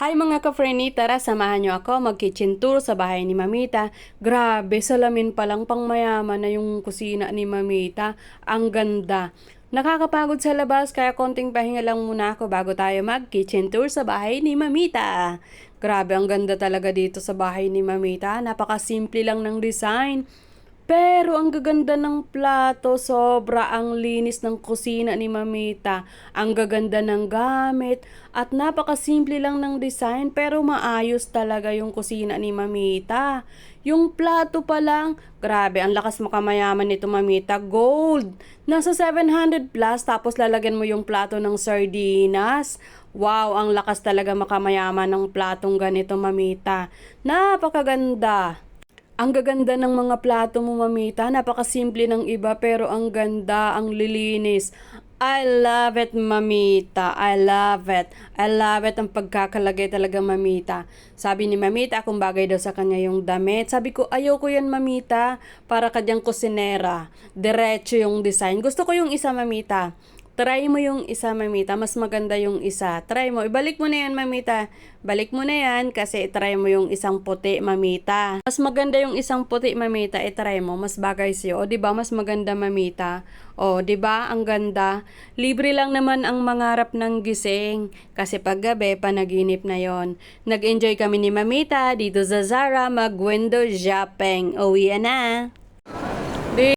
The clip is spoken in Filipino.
Hi mga ka-friendly, tara samahan nyo ako mag-kitchen tour sa bahay ni Mamita. Grabe, salamin palang pang mayaman na yung kusina ni Mamita. Ang ganda. Nakakapagod sa labas kaya konting pahinga lang muna ako bago tayo mag-kitchen tour sa bahay ni Mamita. Grabe, ang ganda talaga dito sa bahay ni Mamita. Napaka-simple lang ng design. Pero ang gaganda ng plato, sobra ang linis ng kusina ni Mamita. Ang gaganda ng gamit at napakasimple lang ng design pero maayos talaga yung kusina ni Mamita. Yung plato pa lang, grabe, ang lakas makamayaman nito Mamita. Gold! Nasa 700 plus tapos lalagyan mo yung plato ng sardinas. Wow, ang lakas talaga makamayaman ng platong ganito Mamita. Napakaganda! Ang gaganda ng mga plato mo, mamita. Napakasimple ng iba pero ang ganda, ang lilinis. I love it, mamita. I love it. I love it ang pagkakalagay talaga, mamita. Sabi ni mamita kung bagay daw sa kanya yung damit. Sabi ko, ayoko yan, mamita. Para ka diyang kusinera. Diretso yung design. Gusto ko yung isa, mamita. Try mo yung isa, mamita. Mas maganda yung isa. Try mo. Ibalik mo na yan, mamita. Balik mo na yan kasi try mo yung isang puti, mamita. Mas maganda yung isang puti, mamita. I-try mo. Mas bagay sa'yo. O, di ba Mas maganda, mamita. O, di ba Ang ganda. Libre lang naman ang mangarap ng gising. Kasi pag gabi, panaginip na yon. Nag-enjoy kami ni mamita dito sa Zara mag-window shopping. Uwi na.